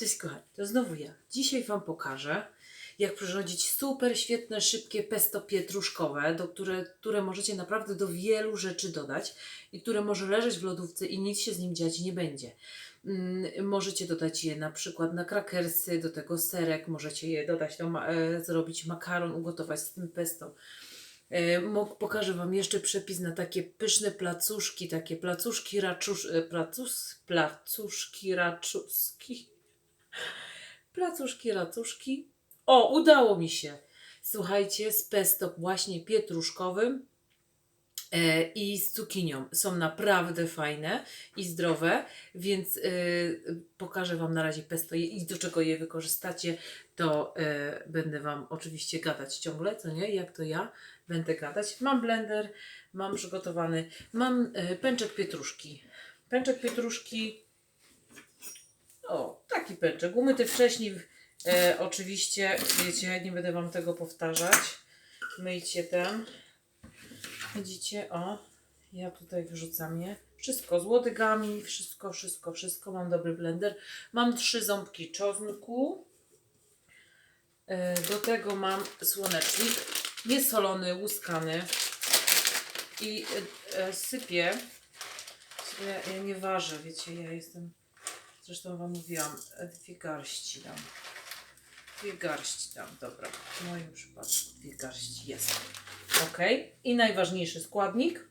Cześć kochani, to znowu ja. Dzisiaj Wam pokażę, jak przyrządzić super świetne, szybkie pesto pietruszkowe, do które, które możecie naprawdę do wielu rzeczy dodać i które może leżeć w lodówce i nic się z nim dziać nie będzie. Mm, możecie dodać je na przykład na krakersy, do tego serek, możecie je dodać, do, e, zrobić makaron, ugotować z tym pesto. E, Pokażę Wam jeszcze przepis na takie pyszne placuszki, takie placuszki raczusz, e, placus, placuszki raczuski. Placuszki, racuszki. O, udało mi się. Słuchajcie, z pesto właśnie pietruszkowym e, i z cukinią. Są naprawdę fajne i zdrowe, więc e, pokażę Wam na razie pesto i do czego je wykorzystacie, to e, będę Wam oczywiście gadać ciągle, co nie? Jak to ja będę gadać. Mam blender, mam przygotowany, mam pęczek pietruszki. Pęczek pietruszki taki pęczek. Umyty wcześniej, e, oczywiście, wiecie, nie będę Wam tego powtarzać. Myjcie ten. Widzicie, o, ja tutaj wyrzucam je. Wszystko z łodygami, wszystko, wszystko, wszystko. Mam dobry blender. Mam trzy ząbki czosnku. E, do tego mam słonecznik. Niesolony, łuskany. I e, e, sypię. Ja, ja nie ważę, wiecie, ja jestem Zresztą Wam mówiłam, e, dwie garści dam. Dwie garści dam, dobra. W moim przypadku dwie garści jest. Ok. I najważniejszy składnik.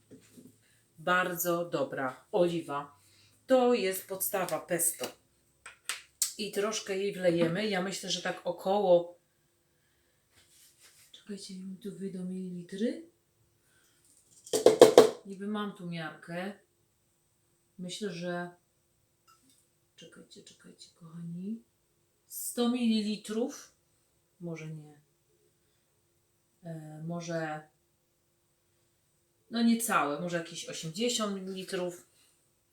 Bardzo dobra oliwa. To jest podstawa pesto. I troszkę jej wlejemy. Ja myślę, że tak około. Czekajcie, mi tu wyjdą mililitry. Niby mam tu miarkę. Myślę, że Czekajcie, czekajcie, kochani. 100 ml. Może nie. E, może. No niecałe, może jakieś 80 ml.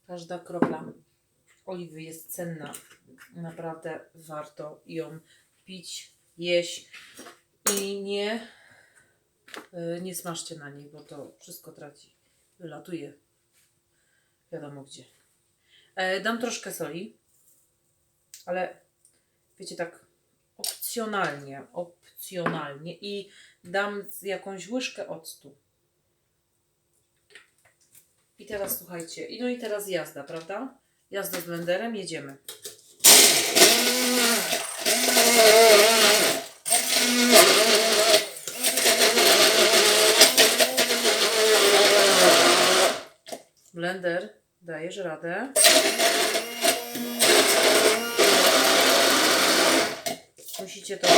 Każda kropla oliwy jest cenna. Naprawdę warto ją pić, jeść i nie, e, nie smażcie na niej, bo to wszystko traci. Wylatuje. Wiadomo gdzie. E, dam troszkę soli, ale wiecie, tak opcjonalnie, opcjonalnie i dam jakąś łyżkę octu. I teraz słuchajcie, no i teraz jazda, prawda? Jazda z blenderem, jedziemy. Dajesz radę. Musicie to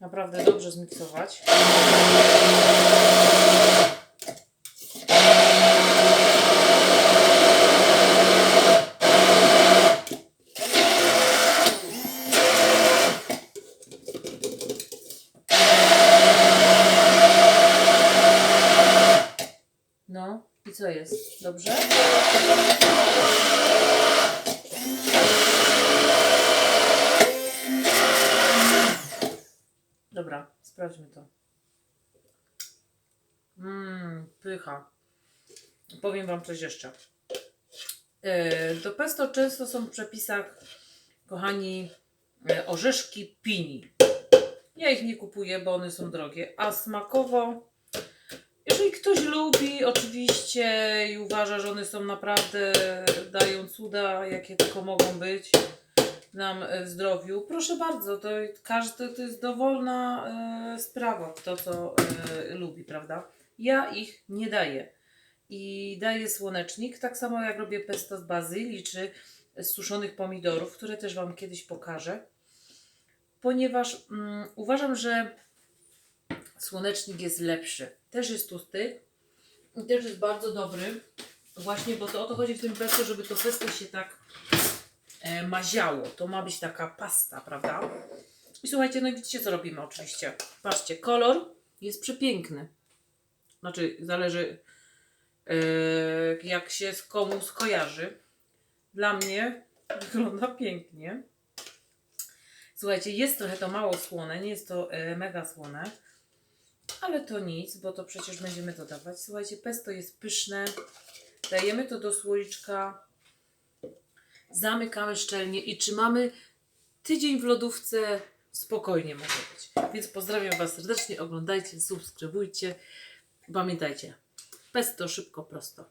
naprawdę dobrze zmiksować. No i co jest? Dobrze? Dobra, sprawdźmy to. Mmm, pycha. Powiem Wam coś jeszcze. E, Do pesto często są w przepisach, kochani, e, orzeszki pini. Ja ich nie kupuję, bo one są drogie, a smakowo, lubi oczywiście i uważa, że one są naprawdę, dają cuda, jakie tylko mogą być nam e, w zdrowiu, proszę bardzo, to każdy to jest dowolna e, sprawa, kto co e, lubi, prawda? Ja ich nie daję. I daję słonecznik, tak samo jak robię pesto z bazylii czy z suszonych pomidorów, które też Wam kiedyś pokażę. Ponieważ mm, uważam, że słonecznik jest lepszy. Też jest tłusty i też jest bardzo dobry. Właśnie, bo to o to chodzi w tym pesto, żeby to pesto się tak e, maziało. To ma być taka pasta, prawda? I słuchajcie, no i widzicie co robimy oczywiście. Patrzcie, kolor jest przepiękny. Znaczy, zależy e, jak się z komu skojarzy. Dla mnie wygląda pięknie. Słuchajcie, jest trochę to mało słone, nie jest to e, mega słone, ale to nic, bo to przecież będziemy dodawać. Słuchajcie, pesto jest pyszne, Dajemy to do słoiczka, zamykamy szczelnie i trzymamy tydzień w lodówce. Spokojnie może być. Więc pozdrawiam Was serdecznie, oglądajcie, subskrybujcie. Pamiętajcie, pesto szybko, prosto.